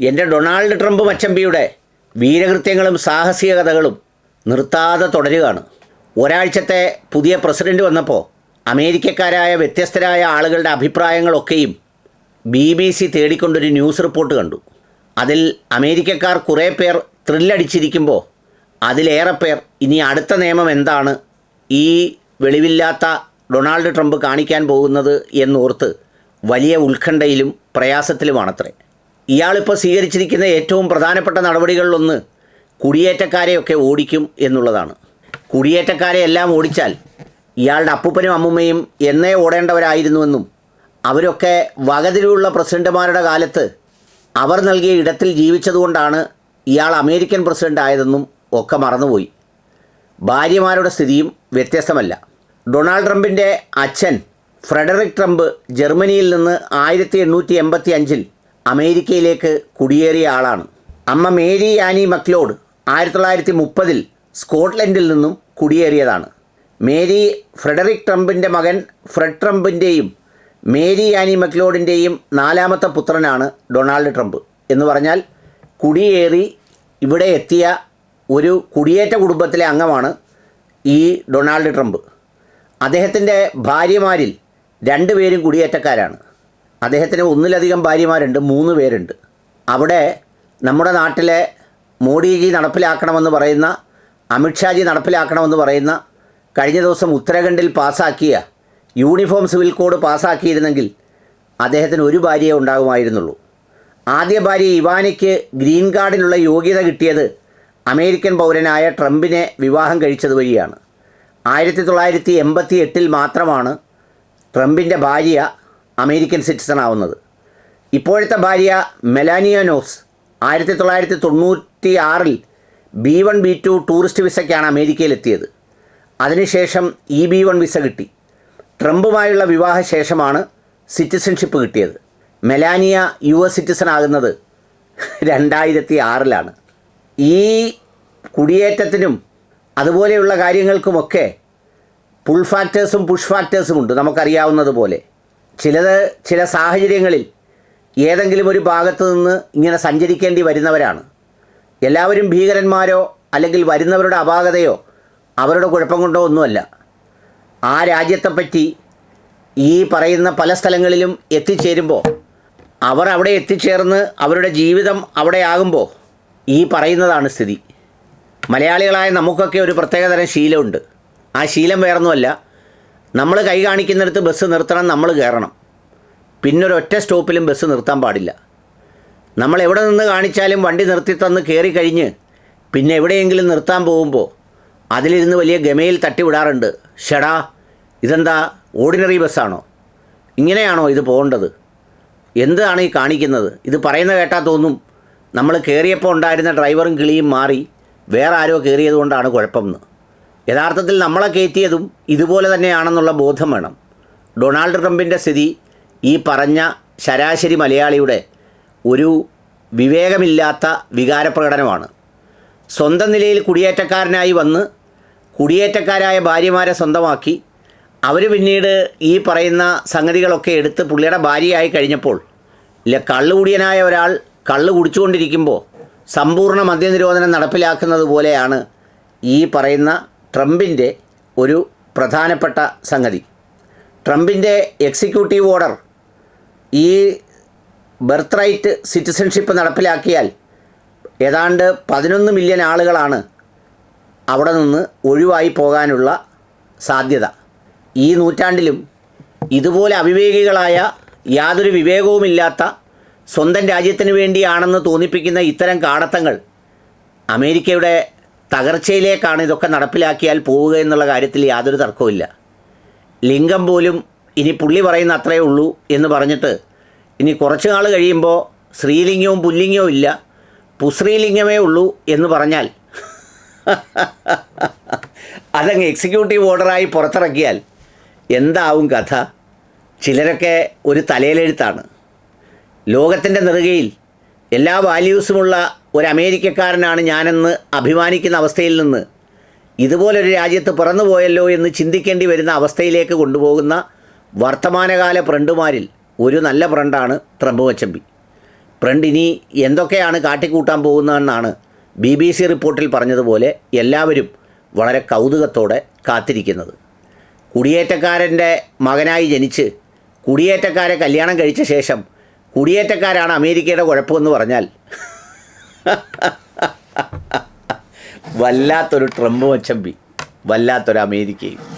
എന്റെ Donald Trump മച്ചമ്പിയുടെ വീരകൃത്യങ്ങളും സാഹസിക കഥകളും നിർത്താതെ തുടരുകയാണ്. ഒരാഴ്ചത്തെ പുതിയ പ്രസിഡന്റ് വന്നപ്പോൾ അമേരിക്കക്കാരായ വ്യത്യസ്തരായ ആളുകളുടെ അഭിപ്രായങ്ങളൊക്കെയും ബി ബി സി തേടിക്കൊണ്ടൊരു ന്യൂസ് റിപ്പോർട്ട് കണ്ടു. അതിൽ അമേരിക്കക്കാർ കുറേ പേർ ത്രില്ലടിച്ചിരിക്കുമ്പോൾ അതിലേറെ പേർ ഇനി അടുത്ത നിയമം എന്താണ്? ഈ വെളിവില്ലാത്ത ഡൊണാൾഡ് ട്രംപ് കാണിക്കാൻ പോകുന്നത് എന്നോർത്ത് വലിയ ഉത്കണ്ഠയിലും പ്രയാസത്തിലുമാണത്രേ. ഇയാളിപ്പോൾ സ്വീകരിച്ചിരിക്കുന്ന ഏറ്റവും പ്രധാനപ്പെട്ട നടപടികളിലൊന്ന് കുടിയേറ്റക്കാരെയൊക്കെ ഓടിക്കും എന്നുള്ളതാണ്. കുടിയേറ്റക്കാരെ എല്ലാം ഓടിച്ചാൽ ഇയാളുടെ അപ്പൂപ്പനും അമ്മുമ്മയും എന്നേ ഓടേണ്ടവരായിരുന്നുവെന്നും അവരൊക്കെ വകതിരിവുള്ള പ്രസിഡന്റുമാരുടെ കാലത്ത് അവർ നൽകിയ ഇടത്തിൽ ജീവിച്ചതുകൊണ്ടാണ് ഇയാൾ അമേരിക്കൻ പ്രസിഡന്റ് ആയതെന്നും ഒക്കെ മറന്നുപോയി. ഭാര്യമാരുടെ സ്ഥിതിയും വ്യത്യസ്തമല്ല. ഡൊണാൾഡ് ട്രംപിന്റെ അച്ഛൻ ഫ്രെഡറിക് ട്രംപ് ജർമ്മനിയിൽ നിന്ന് ആയിരത്തി എണ്ണൂറ്റി എൺപത്തി അഞ്ചിൽ അമേരിക്കയിലേക്ക് കുടിയേറിയ ആളാണ്. അമ്മ മേരി ആനി മക്ലോഡ് ആയിരത്തി തൊള്ളായിരത്തി മുപ്പതിൽ സ്കോട്ട്ലൻഡിൽ നിന്നും കുടിയേറിയതാണ്. മേരി ഫ്രെഡറിക് ട്രംപിന്റെ മകൻ ഫ്രെഡ് ട്രംപിന്റെയും മേരി ആനി മക്ലോഡിന്റെയും നാലാമത്തെ പുത്രനാണ് ഡൊണാൾഡ് ട്രംപ്. എന്ന് പറഞ്ഞാൽ കുടിയേറി ഇവിടെ എത്തിയ ഒരു കുടിയേറ്റ കുടുംബത്തിലെ അംഗമാണ് ഈ ഡൊണാൾഡ് ട്രംപ്. അദ്ദേഹത്തിന്റെ ഭാര്യമാരിൽ രണ്ടുപേരും കുടിയേറ്റക്കാരാണ്. അദ്ദേഹത്തിന് ഒന്നിലധികം ഭാര്യമാരുണ്ട് മൂന്ന് പേരുണ്ട്. അവിടെ നമ്മുടെ നാട്ടിലെ മോഡിജി നടപ്പിലാക്കണമെന്ന് പറയുന്ന അമിത്ഷാജി നടപ്പിലാക്കണമെന്ന് പറയുന്ന കഴിഞ്ഞ ദിവസം ഉത്തരാഖണ്ഡിൽ പാസാക്കിയ യൂണിഫോം സിവിൽ കോഡ് പാസാക്കിയിരുന്നെങ്കിൽ അദ്ദേഹത്തിന് ഒരു ഭാര്യയെ ഉണ്ടാകുമായിരുന്നുള്ളൂ. ആദ്യ ഭാര്യ ഇവാനിക്ക് ഗ്രീൻ കാർഡിനുള്ള യോഗ്യത കിട്ടിയത് അമേരിക്കൻ പൗരനായ ട്രംപിനെ വിവാഹം കഴിച്ചത് വഴിയാണ്. ആയിരത്തി തൊള്ളായിരത്തി എൺപത്തി എട്ടിൽ മാത്രമാണ് ട്രംപിന്റെ ഭാര്യ അമേരിക്കൻ സിറ്റിസൺ ആവുന്നത്. ഇപ്പോഴത്തെ ഭാര്യ മെലാനിയനോസ് ആയിരത്തി തൊള്ളായിരത്തി തൊണ്ണൂറ്റി ആറിൽ B one B two tourist വിസയ്ക്കാണ് അമേരിക്കയിലെത്തിയത്. അതിനുശേഷം ഇ ബി വൺ വിസ കിട്ടി. ട്രംപുമായുള്ള വിവാഹ ശേഷമാണ് സിറ്റിസൺഷിപ്പ് കിട്ടിയത്. മെലാനിയ യു എസ് സിറ്റിസൺ ആകുന്നത് രണ്ടായിരത്തി ആറിലാണ് ഈ കുടിയേറ്റത്തിനും അതുപോലെയുള്ള കാര്യങ്ങൾക്കുമൊക്കെ പുൾ ഫാക്ടേഴ്സും പുഷ് ഫാക്ടേഴ്സും ഉണ്ട് നമുക്കറിയാവുന്നതുപോലെ ചിലത് ചില സാഹചര്യങ്ങളിൽ ഏതെങ്കിലും ഒരു ഭാഗത്തു നിന്ന് ഇങ്ങനെ സഞ്ചരിക്കേണ്ടി വരുന്നവരാണ്. എല്ലാവരും ഭീകരന്മാരോ അല്ലെങ്കിൽ വരുന്നവരുടെ അപാകതയോ അവരുടെ കുഴപ്പം കൊണ്ടോ ഒന്നുമല്ല. ആ രാജ്യത്തെപ്പറ്റി ഈ പറയുന്ന പല സ്ഥലങ്ങളിലും എത്തിച്ചേരുമ്പോൾ അവർ അവിടെ എത്തിച്ചേർന്ന് അവരുടെ ജീവിതം അവിടെ ആകുമ്പോൾ ഈ പറയുന്നതാണ് സ്ഥിതി. മലയാളികളായ നമുക്കൊക്കെ ഒരു പ്രത്യേകതരം ശീലമുണ്ട്. ആ ശീലം വേറൊന്നുമല്ല. നമ്മൾ കൈ കാണിക്കുന്നിടത്ത് ബസ് നിർത്തണം നമ്മൾ കയറണം. പിന്നൊരൊറ്റ സ്റ്റോപ്പിലും ബസ് നിർത്താൻ പാടില്ല. നമ്മൾ എവിടെ നിന്ന് കാണിച്ചാലും വണ്ടി നിർത്തി തന്ന് കയറി കഴിഞ്ഞ് പിന്നെ എവിടെയെങ്കിലും നിർത്താൻ പോകുമ്പോൾ അതിലിരുന്ന് വലിയ ഗമയിൽ തട്ടിവിടാറുണ്ട് ഷടാ ഇതെന്താ ഓർഡിനറി ബസ്സാണോ ഇങ്ങനെയാണോ ഇത് പോകേണ്ടത്? എന്താണ് ഈ കാണിക്കുന്നത്? ഇത് പറയുന്ന കേട്ടാൽ തോന്നും. നമ്മൾ കയറിയപ്പോൾ ഉണ്ടായിരുന്ന ഡ്രൈവറും കിളിയും മാറി വേറെ ആരോ കയറിയതുകൊണ്ടാണ് കുഴപ്പമെന്ന് യഥാർത്ഥത്തിൽ നമ്മളെ കയറ്റിയതും ഇതുപോലെ തന്നെയാണെന്നുള്ള ബോധം വേണം. ഡൊണാൾഡ് ട്രംപിന്റെ സ്ഥിതി ഈ പറഞ്ഞ ശരാശരി മലയാളിയുടെ ഒരു വിവേകമില്ലാത്ത വികാരപ്രകടനമാണ്. സ്വന്തം നിലയിൽ കുടിയേറ്റക്കാരനായി വന്ന് കുടിയേറ്റക്കാരായ ഭാര്യമാരെ സ്വന്തമാക്കി അവർ പിന്നീട് ഈ പറയുന്ന സംഗതികളൊക്കെ എടുത്ത് പുള്ളിയുടെ ഭാര്യയായി കഴിഞ്ഞപ്പോൾ ഇല്ല കള്ളുകുടിയനായ ഒരാൾ കള്ള് കുടിച്ചുകൊണ്ടിരിക്കുമ്പോൾ സമ്പൂർണ മദ്യനിരോധനം നടപ്പിലാക്കുന്നത് പോലെയാണ് ഈ പറയുന്ന ട്രംപിന്റെ ഒരു പ്രധാനപ്പെട്ട സംഗതി. ട്രംപിന്റെ എക്സിക്യൂട്ടീവ് ഓർഡർ ഈ ബർത്ത് റൈറ്റ് സിറ്റിസൺഷിപ്പ് നടപ്പിലാക്കിയാൽ ഏതാണ്ട് പതിനൊന്ന് മില്യൺ ആളുകളാണ് അവിടെ നിന്ന് ഒഴിവായി പോകാനുള്ള സാധ്യത. ഈ നൂറ്റാണ്ടിലും ഇതുപോലെ അവിവേകികളായ യാതൊരു വിവേകവുമില്ലാത്ത സ്വന്തം രാജ്യത്തിന് വേണ്ടിയാണെന്ന് തോന്നിപ്പിക്കുന്ന ഇത്തരം കാടത്തങ്ങൾ അമേരിക്കയുടെ തകർച്ചയിലേക്കാണ് ഇതൊക്കെ നടപ്പിലാക്കിയാൽ പോവുക എന്നുള്ള കാര്യത്തിൽ യാതൊരു തർക്കവുമില്ല ലിംഗം പോലും ഇനി പുള്ളി പറയുന്ന അത്രയേ ഉള്ളൂ എന്ന് പറഞ്ഞിട്ട് ഇനി കുറച്ച് നാൾ കഴിയുമ്പോൾ സ്ത്രീലിംഗവും പുല്ലിംഗവും ഇല്ല. പുസ്ത്രീലിംഗമേ ഉള്ളൂ എന്ന് പറഞ്ഞാൽ അതങ്ങ് എക്സിക്യൂട്ടീവ് ഓർഡറായി പുറത്തിറക്കിയാൽ എന്താവും കഥ? ചിലരൊക്കെ ഒരു തലയിലെഴുത്താണ്. ലോകത്തിന്റെ നെറുകയിൽ എല്ലാ വാല്യൂസുമുള്ള ഒരു അമേരിക്കക്കാരനാണ് ഞാനെന്ന് അഭിമാനിക്കുന്ന അവസ്ഥയിൽ നിന്ന് ഇതുപോലൊരു രാജ്യത്ത് പിറന്നുപോയല്ലോ എന്ന് ചിന്തിക്കേണ്ടി വരുന്ന അവസ്ഥയിലേക്ക് കൊണ്ടുപോകുന്ന വർത്തമാനകാല ഫ്രണ്ടുമാരിൽ ഒരു നല്ല പ്രണ്ടാണ് ട്രംപ് വച്ചമ്പി ഫ്രണ്ട് ഇനി എന്തൊക്കെയാണ് കാട്ടിക്കൂട്ടാൻ പോകുന്നതെന്നാണ് ബി ബി സി റിപ്പോർട്ടിൽ പറഞ്ഞതുപോലെ എല്ലാവരും വളരെ കൗതുകത്തോടെ കാത്തിരിക്കുന്നത്. കുടിയേറ്റക്കാരന്റെ മകനായി ജനിച്ച് കുടിയേറ്റക്കാരെ കല്യാണം കഴിച്ച ശേഷം കുടിയേറ്റക്കാരാണ് അമേരിക്കയുടെ കുഴപ്പമെന്ന് പറഞ്ഞാൽ വല്ലാത്തൊരു ട്രംപ് മച്ചമ്പി. വല്ലാത്തൊരു അമേരിക്കയും.